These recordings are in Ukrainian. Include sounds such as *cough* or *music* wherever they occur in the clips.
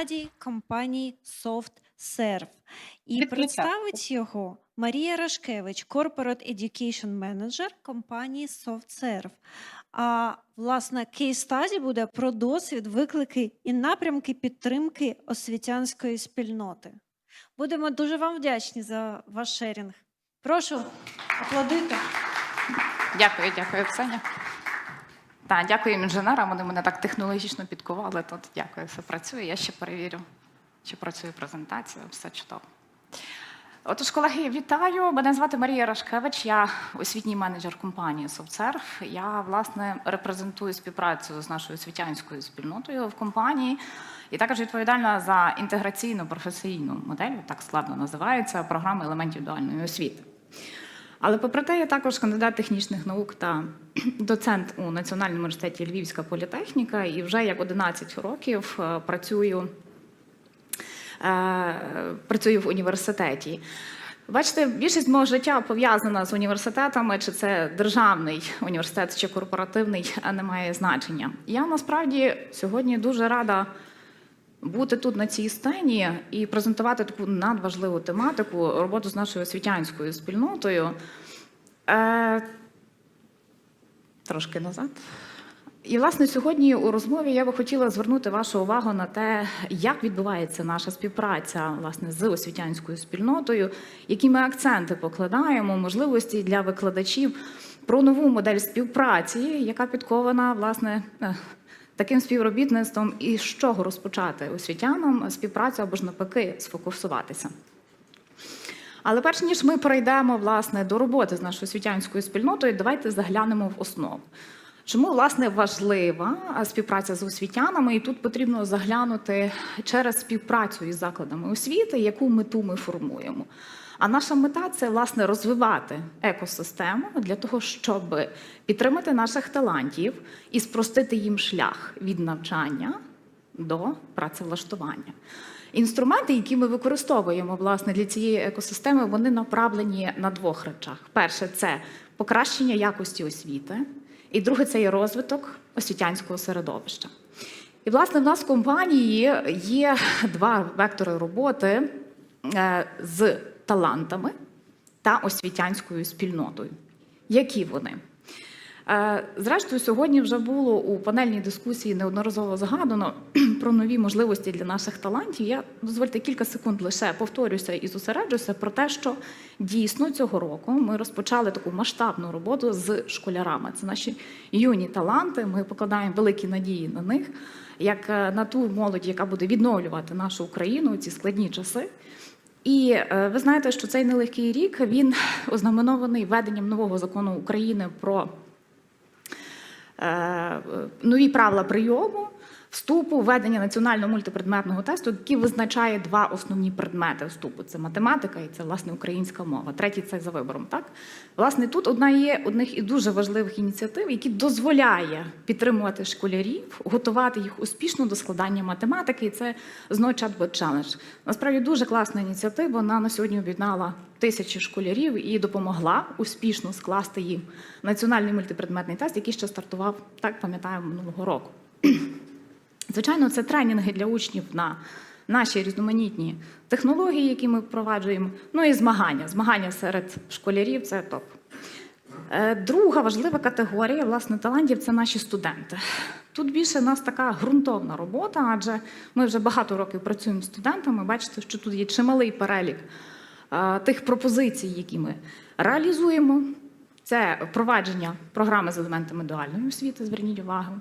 Стадій компанії SoftServe. І представить його Марія Рашкевич, Corporate Education Manager компанії SoftServe. А власне кейс стаді буде про досвід, виклики і напрямки підтримки освітянської спільноти. Будемо дуже вам вдячні за ваш шерінг. Прошу аплодити. Дякую, дякую, Ксеня. Так, дякую інженерам. Вони мене так технологічно підкували. Тут дякую, все працює. Я ще перевірю, чи працює презентація. Все чудово. Отож, колеги, вітаю. Мене звати Марія Рашкевич. Я освітній менеджер компанії SoftServe. Я власне репрезентую співпрацю з нашою освітянською спільнотою в компанії. І також відповідальна за інтеграційну професійну модель, так складно називається, програми елементів дуальної освіти. Але попри те, я також кандидат технічних наук та доцент у Національному університеті Львівська політехніка, і вже як 11 років е, працюю, працюю в університеті. Бачите, більшість мого життя пов'язана з університетами, чи це державний університет, чи корпоративний, а не має значення. Я насправді сьогодні дуже рада бути тут на цій сцені і презентувати таку надважливу тематику роботу з нашою освітянською спільнотою. Е, трошки назад. І, власне, сьогодні у розмові я би хотіла звернути вашу увагу на те, як відбувається наша співпраця власне з освітянською спільнотою, які ми акценти покладаємо, можливості для викладачів про нову модель співпраці, яка підкована власне е, таким співробітництвом, і з чого розпочати освітянам співпрацю або ж навпаки сфокусуватися. Але перш ніж ми перейдемо власне до роботи з нашою освітянською спільнотою, давайте заглянемо в основу. Чому власне важлива співпраця з освітянами? І тут потрібно заглянути через співпрацю із закладами освіти, яку мету ми формуємо. А наша мета це власне розвивати екосистему для того, щоб підтримати наших талантів і спростити їм шлях від навчання до працевлаштування. Інструменти, які ми використовуємо власне для цієї екосистеми, вони направлені на двох речах: перше це покращення якості освіти, і друге це є розвиток освітянського середовища. І, власне, в нас в компанії є два вектори роботи е, з талантами та освітянською спільнотою. Які вони? Е, Зрештою, сьогодні вже було у панельній дискусії неодноразово згадано *clears throat* про нові можливості для наших талантів. Я дозвольте кілька секунд лише повторюся і зосереджуся про те, що дійсно цього року ми розпочали таку масштабну роботу з школярами. Це наші юні таланти. Ми покладаємо великі надії на них, як е, на ту молодь, яка буде відновлювати нашу Україну у ці складні часи. І е, ви знаєте, що цей нелегкий рік він *clears throat* ознаменований введенням нового закону України про нові правила прийому, вступу, введення національного мультипредметного тесту, який визначає два основні предмети вступу: це математика і це власне українська мова. Третій це за вибором. Так власне тут одна є одних і дуже важливих ініціатив, які дозволяє підтримувати школярів, готувати їх успішно до складання математики. І це знову чат-бот челендж. Насправді дуже класна ініціатива. Вона на сьогодні об'єднала тисячі школярів і допомогла успішно скласти їм національний мультипредметний тест, який ще стартував, так пам'ятаю, минулого року. *clears throat* Звичайно, це тренінги для учнів на наші різноманітні технології, які ми впроваджуємо. Ну і змагання. Змагання серед школярів це топ. Е, Друга важлива категорія власне талантів це наші студенти. Тут більше в нас така ґрунтовна робота, адже ми вже багато років працюємо з студентами. Бачите, що тут є чималий перелік тих пропозицій, які ми реалізуємо. Це впровадження програми з елементами дуальної освіти, зверніть увагу.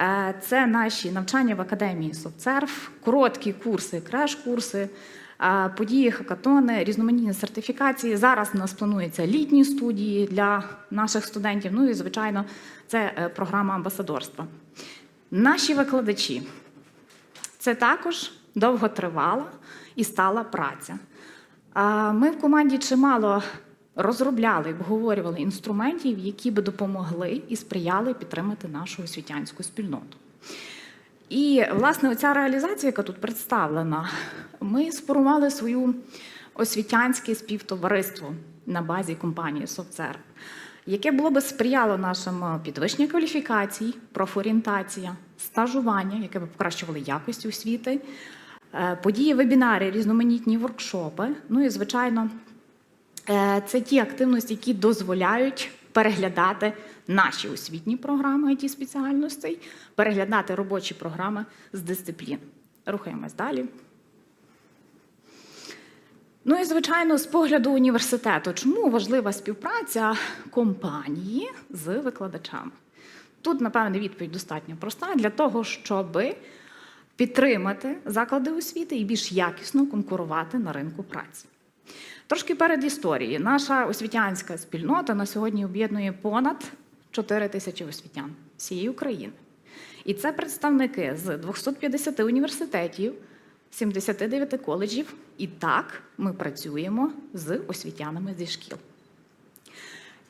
Е, Це наші навчання в академії SoftServe, короткі курси, креш-курси, е, події, хакатони, різноманітні сертифікації. Зараз у нас плануються літні студії для наших студентів. Ну і, звичайно, це е, програма амбасадорства. Наші викладачі це також довготривала і стала праця. Ми в команді чимало розробляли, обговорювали інструментів, які би допомогли і сприяли підтримати нашу освітянську спільноту. І власне оця реалізація, яка тут представлена, ми сформували свою освітянське співтовариство на базі компанії SoftServe, яке було би сприяло нашим підвищенню кваліфікацій, профорієнтація, стажування, яке би покращували якість освіти, події, вебінари, різноманітні воркшопи. Ну і звичайно, Е, Це ті активності, які дозволяють переглядати наші освітні програми it спеціальностей, переглядати робочі програми з дисциплін. Рухаємось далі. Ну і звичайно, з погляду університету, чому важлива співпраця компанії з викладачами? Тут, напевне, відповідь достатньо проста для того, щоб підтримати заклади освіти і більш якісно конкурувати на ринку праці. Трошки перед історією. Наша освітянська спільнота на сьогодні об'єднує понад 4 тисячі освітян всієї України. І це представники з 250 університетів, 79 коледжів. І так ми працюємо з освітянами зі шкіл.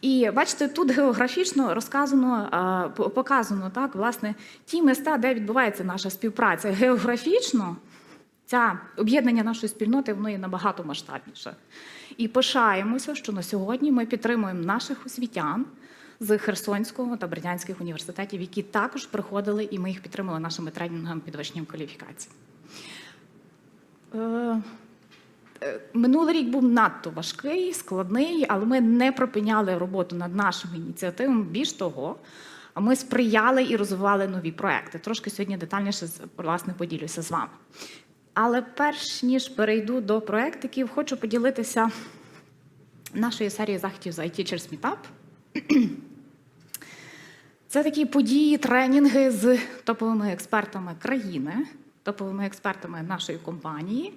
І бачите, тут географічно розказано, показано так, власне, ті міста, де відбувається наша співпраця. Географічно Ця об'єднання нашої спільноти воно є набагато масштабніше. І пишаємося, що на сьогодні ми підтримуємо наших освітян з Херсонського та Бердянських університетів, які також приходили, і ми їх підтримали нашими тренінгами підвищенням кваліфікації. Е, Минулий рік був надто важкий, складний, але ми не припиняли роботу над нашими ініціативами. Більш того, ми сприяли і розвивали нові проекти. Трошки сьогодні детальніше власне поділюся з вами. Але перш ніж перейду до проєктиків, хочу поділитися нашою серією заходів з iTeachers Meetup. *clears throat* Це такі події, тренінги з топовими експертами країни, топовими експертами нашої компанії.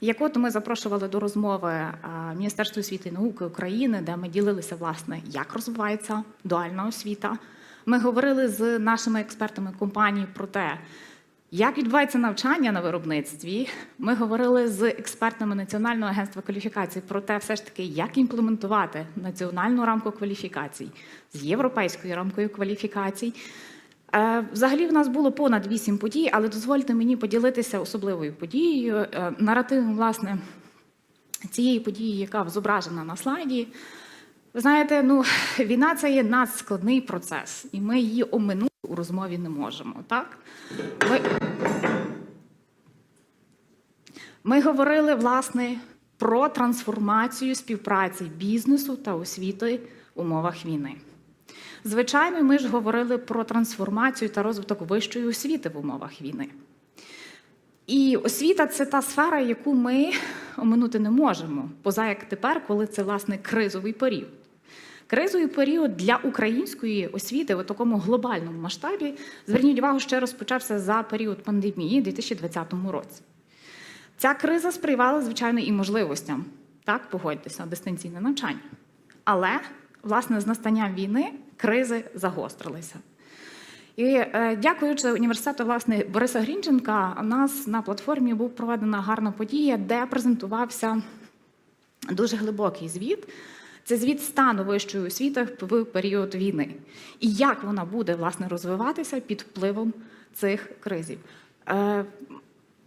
Як от ми запрошували до розмови а, Міністерство освіти і науки України, де ми ділилися, власне, як розвивається дуальна освіта. Ми говорили з нашими експертами компанії про те, як відбувається навчання на виробництві? Ми говорили з експертами Національного агентства кваліфікацій про те, все ж таки, як імплементувати національну рамку кваліфікацій з європейською рамкою кваліфікацій. Е, Взагалі в нас було понад вісім подій, але дозвольте мені поділитися особливою подією, е, наративом, власне, цієї події, яка зображена на слайді. Ви знаєте, ну *laughs* війна це є надскладний процес, і ми її оминути у розмові не можемо. Так? Ми, ми говорили власне про трансформацію співпраці бізнесу та освіти в умовах війни. Звичайно, ми ж говорили про трансформацію та розвиток вищої освіти в умовах війни. І освіта це та сфера, яку ми оминути не можемо, поза як тепер, коли це власне кризовий період. Кризовий період для української освіти у такому глобальному масштабі, зверніть увагу, ще розпочався за період пандемії у 2020 році. Ця криза сприявала, звичайно, і можливостям, так, погодьтеся, дистанційне навчання. Але, власне, з настанням війни кризи загострилися. І е, дякуючи університету власне Бориса Грінченка, у нас на платформі був проведена гарна подія, де презентувався дуже глибокий звіт. Це звіт стану вищої освіти в період війни, і як вона буде власне розвиватися під впливом цих кризів. Е,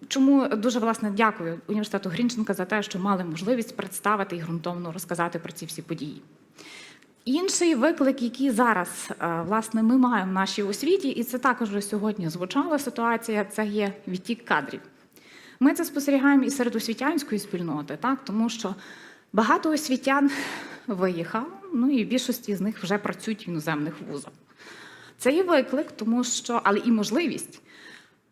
Чому дуже власне дякую університету Грінченка за те, що мали можливість представити і ґрунтовно розказати про ці всі події. Інший виклик, який зараз е, власне ми маємо в нашій освіті, і це також вже сьогодні звучала ситуація, це є відтік кадрів. Ми це спостерігаємо і серед освітянської спільноти, так тому що багато освітян виїхало, ну і більшості з них вже працюють в іноземних вузах. Це є виклик, тому що, але і можливість.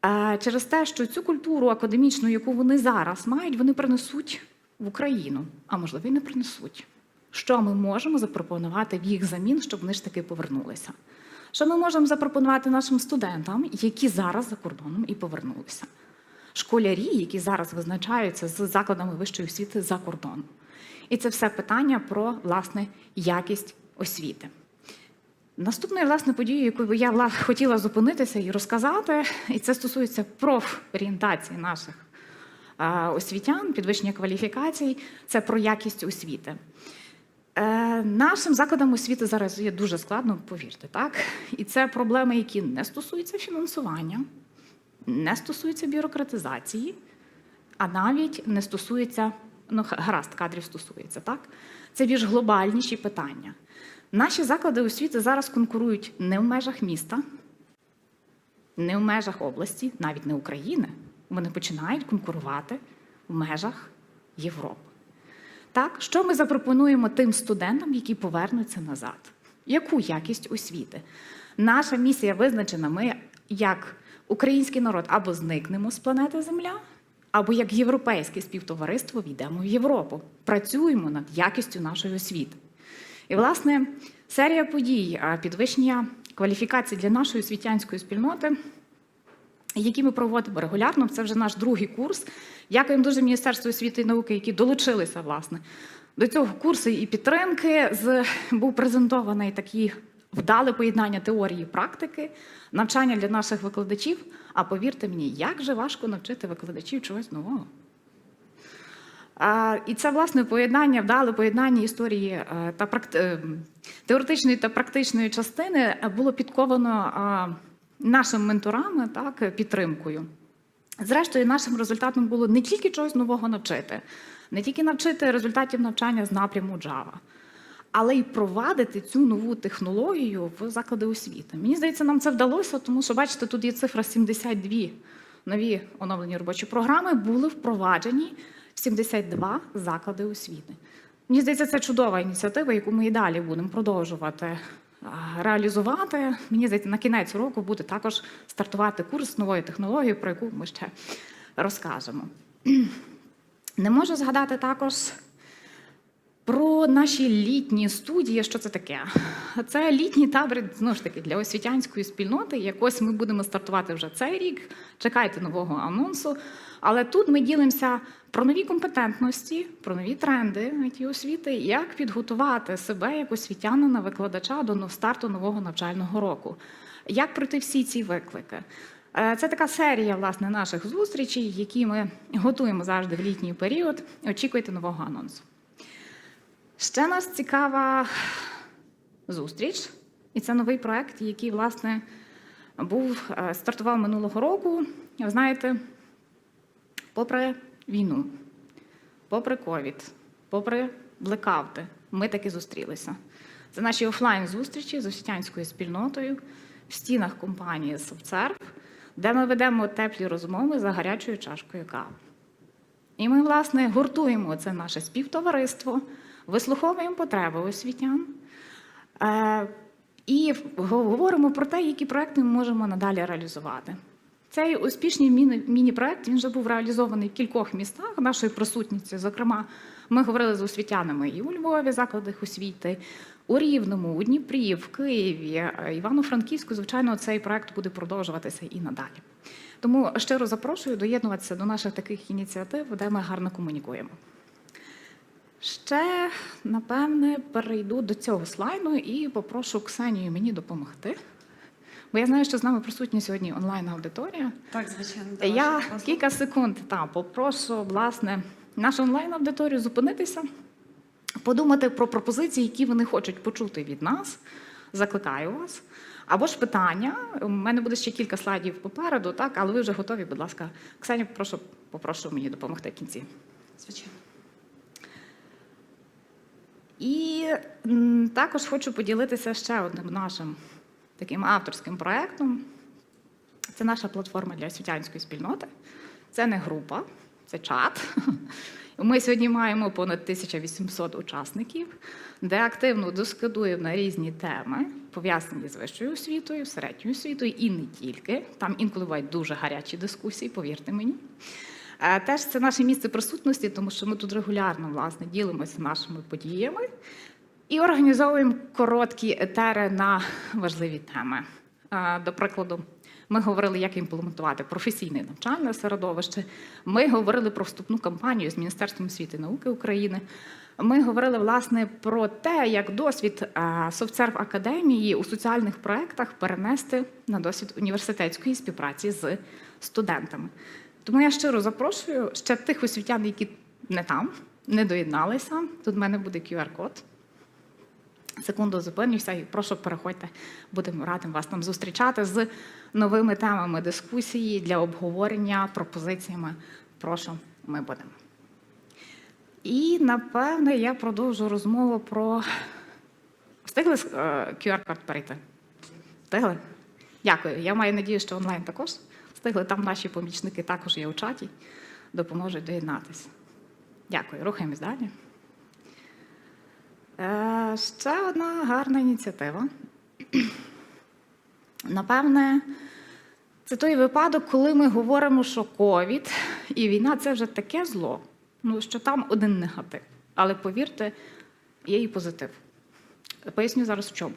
Е, Через те, що цю культуру академічну, яку вони зараз мають, вони принесуть в Україну, а можливо, і не принесуть. Що ми можемо запропонувати в їх замін, щоб вони ж таки повернулися? Що ми можемо запропонувати нашим студентам, які зараз за кордоном і повернулися? Школярі, які зараз визначаються з закладами вищої освіти за кордоном. І це все питання про власне якість освіти. Наступною власне подією, яку би я хотіла зупинитися і розказати, і це стосується профорієнтації наших освітян, підвищення кваліфікацій, це про якість освіти. Е, Нашим закладам освіти зараз є дуже складно, повірте, так? І це проблеми, які не стосуються фінансування, не стосується бюрократизації, а навіть не стосується, ну гаразд, кадрів стосується, так? Це більш глобальніші питання. Наші заклади освіти зараз конкурують не в межах міста, не в межах області, навіть не України. Вони починають конкурувати в межах Європи. Так, що ми запропонуємо тим студентам, які повернуться назад? Яку якість освіти? Наша місія визначена. Ми, як український народ, або зникнемо з планети Земля, або як європейське співтовариство війдемо в Європу. Працюємо над якістю нашої освіти. І, власне, серія подій підвищення кваліфікації для нашої освітянської спільноти які ми проводимо регулярно. Це вже наш другий курс. Дякуємо дуже Міністерству освіти і науки, які долучилися власне до цього курсу і підтримки. З був презентований такий вдале поєднання теорії практики, навчання для наших викладачів. А повірте мені, як же важко навчити викладачів чогось нового. А, І це власне поєднання, вдале поєднання історії е, та практи... е, теоретичної та практичної частини було підковано нашими менторами, так, підтримкою. Зрештою, нашим результатом було не тільки чогось нового навчити, не тільки навчити результатів навчання з напряму Java, але й провадити цю нову технологію в заклади освіти. Мені здається, нам це вдалося, тому що, бачите, тут є цифра 72 нові оновлені робочі програми були впроваджені в 72 заклади освіти. Мені здається, це чудова ініціатива, яку ми і далі будемо продовжувати реалізувати. Мені здається, на кінець року буде також стартувати курс нової технології, про яку ми ще розкажемо. Не можу згадати також про наші літні студії. Що це таке? Це літній табір знову ж таки для освітянської спільноти. Якось ми будемо стартувати вже цей рік. Чекайте нового анонсу. Але тут ми ділимося про нові компетентності, про нові тренди it освіти, як підготувати себе як освітянина, викладача до старту нового навчального року, як пройти всі ці виклики. Е, Це така серія власне наших зустрічей, які ми готуємо завжди в літній період. Очікуйте нового анонсу. Ще нас цікава зустріч, і це новий проект, який, власне, був е, стартував минулого року. Ви знаєте, попри війну, попри ковід, попри блекаути, ми таки зустрілися. Це наші офлайн зустрічі з освітянською спільнотою в стінах компанії «Совцерв», де ми ведемо теплі розмови за гарячою чашкою кави. І ми, власне, гуртуємо це наше співтовариство, вислуховуємо потреби освітян е, і говоримо про те, які проекти ми можемо надалі реалізувати. Цей успішний міні- міні-проект вже був реалізований в кількох містах нашої присутності. Зокрема, ми говорили з освітянами і у Львові, закладах освіти, у Рівному, у Дніпрі, в Києві, е, Івано-Франківську. Звичайно, цей проект буде продовжуватися і надалі. Тому щиро запрошую доєднуватися до наших таких ініціатив, де ми гарно комунікуємо. Ще, напевне, перейду до цього слайду і попрошу Ксенію мені допомогти. Бо я знаю, що з нами присутня сьогодні онлайн-аудиторія. Так, звичайно. Я кілька секунд та, попрошу власне нашу онлайн-аудиторію зупинитися, подумати про пропозиції, які вони хочуть почути від нас. Закликаю вас. Або ж питання. У мене буде ще кілька слайдів попереду, так, але ви вже готові, будь ласка. Ксенія, попрошу, попрошу мені допомогти в кінці. Звичайно. І також хочу поділитися ще одним нашим таким авторським проєктом. Це наша платформа для освітянської спільноти. Це не група, це чат. *laughs* Ми сьогодні маємо понад 1800 учасників, де активно дискутуємо на різні теми, пов'язані з вищою освітою, середньою освітою і не тільки. Там інколи бувають дуже гарячі дискусії, повірте мені. Е, Теж це наше місце присутності, тому що ми тут регулярно власне ділимося нашими подіями і організовуємо короткі етери на важливі теми. Е, До прикладу, ми говорили, як імплементувати професійне навчальне середовище. Ми говорили про вступну кампанію з Міністерством освіти і науки України. Ми говорили власне про те, як досвід е, Софтсерв академії у соціальних проєктах перенести на досвід університетської співпраці з студентами. Тому я щиро запрошую ще тих освітян, які не там, не доєдналися. Тут в мене буде QR-код. Секунду зупинюся і прошу переходьте. Будемо радим вас там зустрічати з новими темами дискусії для обговорення, пропозиціями. Прошу, ми будемо. І напевне я продовжу розмову про. Встигли е, QR-карт перейти? Встигли? Дякую. Я маю надію, що онлайн також встигли. Там наші помічники також є у чаті, допоможуть доєднатися. Дякую. Рухаємось далі. Е, ще одна гарна ініціатива. *clears throat* Напевне, це той випадок, коли ми говоримо, що ковід і війна це вже таке зло, ну що там один негатив. Але повірте, є і позитив. Поясню зараз в чому.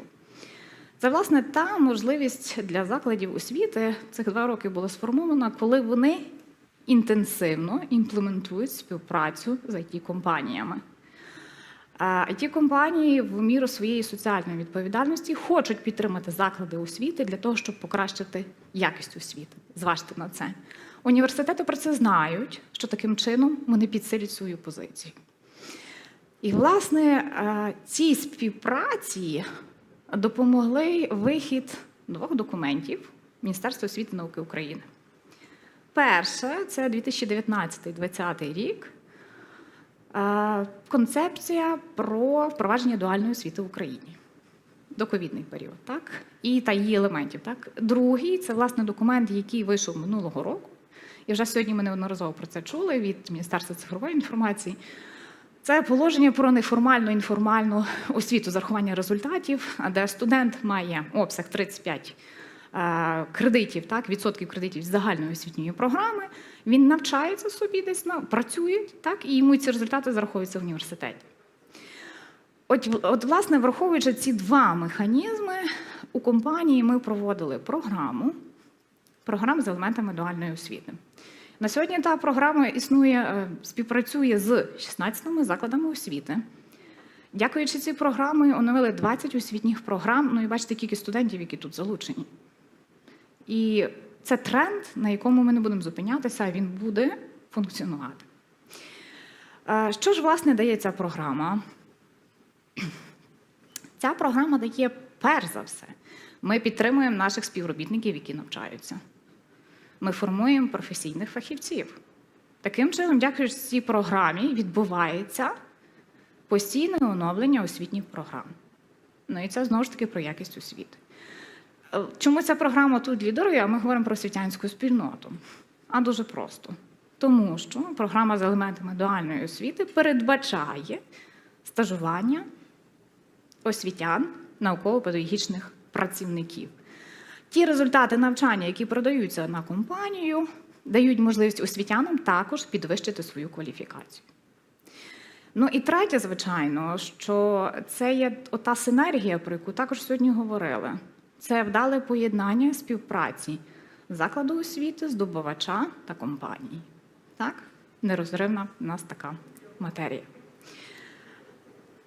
Це, власне, та можливість для закладів освіти цих два роки була сформована, коли вони інтенсивно імплементують співпрацю з it компаніями it компанії в міру своєї соціальної відповідальності хочуть підтримати заклади освіти для того, щоб покращити якість освіти. Зважте на це. Університети про це знають, що таким чином вони підсилять свою позицію. І, власне, е, цій співпраці допомогли вихід двох документів Міністерства освіти і науки України. Перше це 2019-2020 рік. Е, Концепція про впровадження дуальної освіти в Україні. Доковідний період, так? І та її елементів. Так? Другий це власне документ, який вийшов минулого року. І вже сьогодні ми неодноразово про це чули від Міністерства цифрової інформації. Це положення про неформальну інформальну освіту з рахування результатів, де студент має обсяг 35 е, кредитів, так, відсотків кредитів з загальної освітньої програми. Він навчається собі десь на працює, так, і йому ці результати зараховуються в університеті. От, от, власне, враховуючи ці два механізми, у компанії ми проводили програму, програму з елементами дуальної освіти. На сьогодні та програма існує, е, співпрацює з 16 закладами освіти. Дякуючи цій програмі, оновили 20 освітніх програм. Ну і бачите, кількість студентів, які тут залучені. І це тренд, на якому ми не будемо зупинятися, він буде функціонувати. Е, Що ж, власне, дає ця програма? *clears throat* Ця програма дає перш за все. Ми підтримуємо наших співробітників, які навчаються. Ми формуємо професійних фахівців. Таким чином, дякуючи цій програмі, відбувається постійне оновлення освітніх програм. Ну і це знову ж таки про якість освіти. Чому ця програма тут лідерує, а ми говоримо про освітянську спільноту? А дуже просто. Тому що програма з елементами дуальної освіти передбачає стажування освітян, науково-педагогічних працівників. Ті результати навчання, які продаються на компанію, дають можливість освітянам також підвищити свою кваліфікацію. Ну і третє, звичайно, що це є ота синергія, про яку також сьогодні говорили. Це вдале поєднання співпраці закладу освіти, здобувача та компанії. Так? Нерозривна в нас така матерія.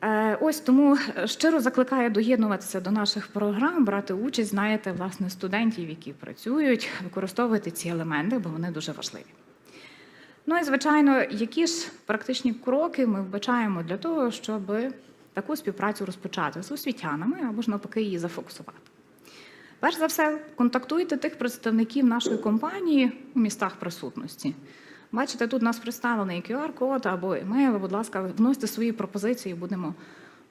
Е, Ось тому щиро закликаю доєднуватися до наших програм, брати участь, знаєте, власне, студентів, які працюють, використовувати ці елементи, бо вони дуже важливі. Ну і, звичайно, які ж практичні кроки ми вбачаємо для того, щоб таку співпрацю розпочати з освітянами або ж навпаки її зафокусувати. Перш за все, контактуйте тих представників нашої компанії у містах присутності. Бачите, тут у нас представлений QR-код або емейл. Будь ласка, вносьте свої пропозиції, будемо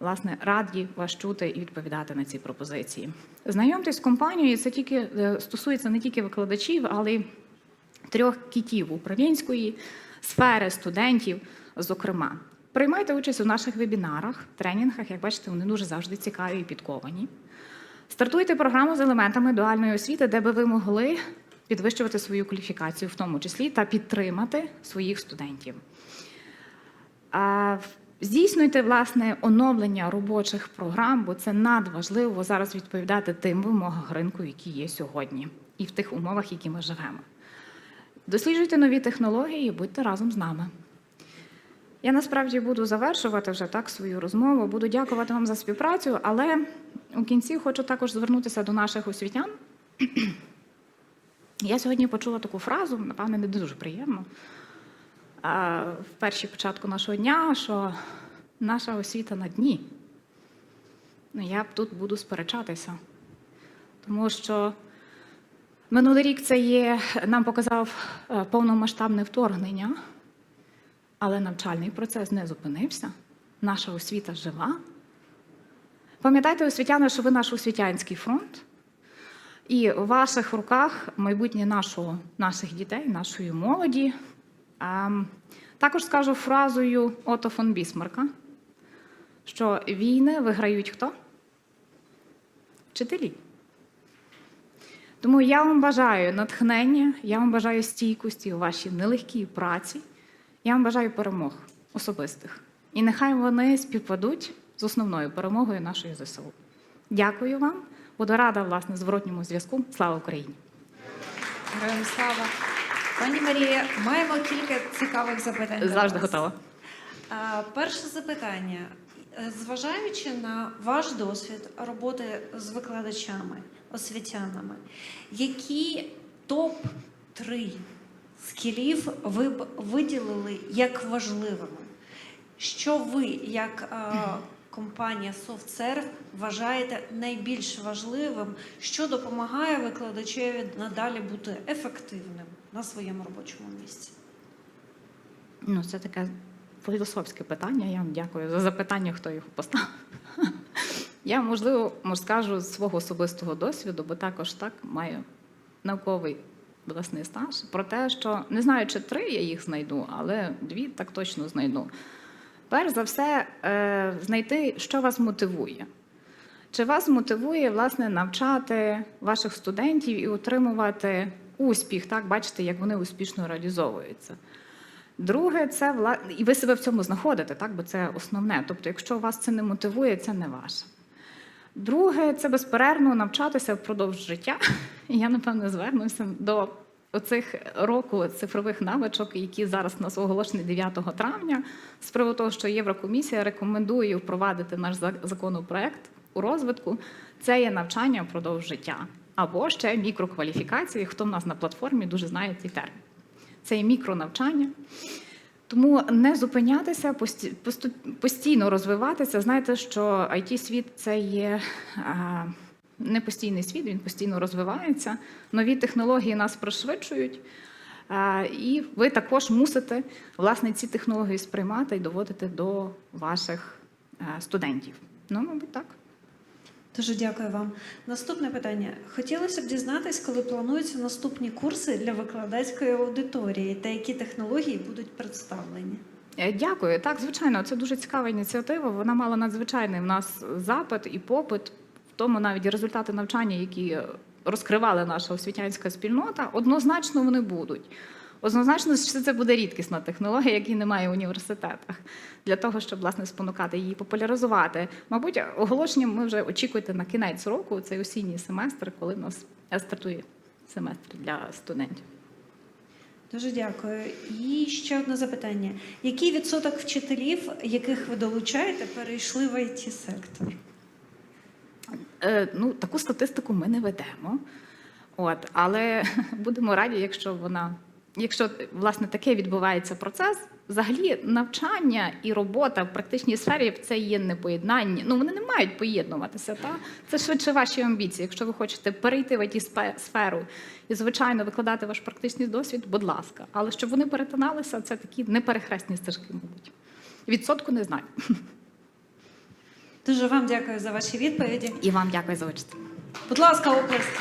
власне раді вас чути і відповідати на ці пропозиції. Знайомтесь з компанією, це тільки е, стосується не тільки викладачів, але й трьох кітів управлінської сфери студентів, зокрема. Приймайте участь у наших вебінарах, тренінгах. Як бачите, вони дуже завжди цікаві і підковані. Стартуйте програму з елементами дуальної освіти, де би ви могли підвищувати свою кваліфікацію, в тому числі та підтримати своїх студентів. Здійснюйте власне оновлення робочих програм, бо це надважливо зараз відповідати тим вимогам ринку, які є сьогодні, і в тих умовах, які ми живемо. Досліджуйте нові технології і будьте разом з нами. Я насправді буду завершувати вже так свою розмову. Буду дякувати вам за співпрацю, але у кінці хочу також звернутися до наших освітян. *clears throat* Я сьогодні почула таку фразу, напевне, не дуже приємно. В першій початку нашого дня, що наша освіта на дні. ну, я б тут буду сперечатися. Тому що минулий рік це є, нам показав е, повномасштабне вторгнення, але навчальний процес не зупинився. Наша освіта жива. Пам'ятайте, освітяни, що ви наш освітянський фронт, і у ваших руках майбутнє нашого, наших дітей, нашої молоді. Ем, також скажу фразою Ото фон Бісмарка, що війни виграють хто? Вчителі. Тому я вам бажаю натхнення, я вам бажаю стійкості у вашій нелегкій праці, я вам бажаю перемог особистих. І нехай вони співпадуть з основною перемогою нашої ЗСУ. Дякую вам. Буду рада, власне, зворотньому зв'язку. Слава Україні! Героям слава. Пані Марія, маємо кілька цікавих запитань. Завжди готова. Перше запитання. Зважаючи на ваш досвід роботи з викладачами, освітянами, які топ-3 скілів ви б виділили як важливими? Що ви, як е, компанія SoftServe, вважаєте найбільш важливим, що допомагає викладачеві надалі бути ефективним на своєму робочому місці? Ну, це таке філософське питання. Я вам дякую за запитання, хто його поставив. *laughs* Я, можливо, скажу з свого особистого досвіду, бо також так маю науковий власний стаж, про те, що не знаю, чи три я їх знайду, але дві так точно знайду. Перш за все, е, знайти, що вас мотивує. Чи вас мотивує власне навчати ваших студентів і отримувати успіх, так бачите, як вони успішно реалізовуються. Друге, це вла... і ви себе в цьому знаходите, так? бо це основне. Тобто, якщо вас це не мотивує, це не ваше. Друге, це безперервно навчатися впродовж життя. Я, напевно, звернуся до оцих року цифрових навичок, які зараз нас оголошені 9 травня, з приводу того, що Єврокомісія рекомендує впровадити наш законопроект у розвитку. Це є навчання впродовж життя. Або ще мікрокваліфікації, хто в нас на платформі дуже знає цей термін. Це є мікронавчання. Тому не зупинятися, постійно розвиватися. Знаєте, що it світ це є не постійний світ, він постійно розвивається. Нові технології нас пришвидшують. І ви також мусите власне ці технології сприймати і доводити до ваших студентів. Ну, мабуть, так. Дуже дякую вам. Наступне питання. Хотілося б дізнатись, коли плануються наступні курси для викладацької аудиторії та які технології будуть представлені. Е, Дякую. Так, звичайно, це дуже цікава ініціатива. Вона мала надзвичайний в нас запит і попит, в тому навіть результати навчання, які розкривала наша освітянська спільнота, однозначно вони будуть. Однозначно, що це буде рідкісна технологія, якої немає в університетах, для того, щоб власне спонукати її популяризувати. Мабуть, оголошенням ми вже очікуєте на кінець року, цей осінній семестр, коли в нас стартує семестр для студентів. Дуже дякую. І ще одне запитання: який відсоток вчителів, яких ви долучаєте, перейшли в it сектор? Е, ну, таку статистику ми не ведемо. От, але *laughs* будемо раді, якщо вона, якщо власне таке відбувається процес, взагалі навчання і робота в практичній сфері це є непоєднання. Ну вони не мають поєднуватися. Та це швидше ваші амбіції. Якщо ви хочете перейти в it сферу і звичайно викладати ваш практичний досвід, будь ласка. Але щоб вони перетиналися, це такі неперехресні стежки, мабуть. Відсотку не знаю. Дуже вам дякую за ваші відповіді. І вам дякую за участь. Будь ласка, оплески.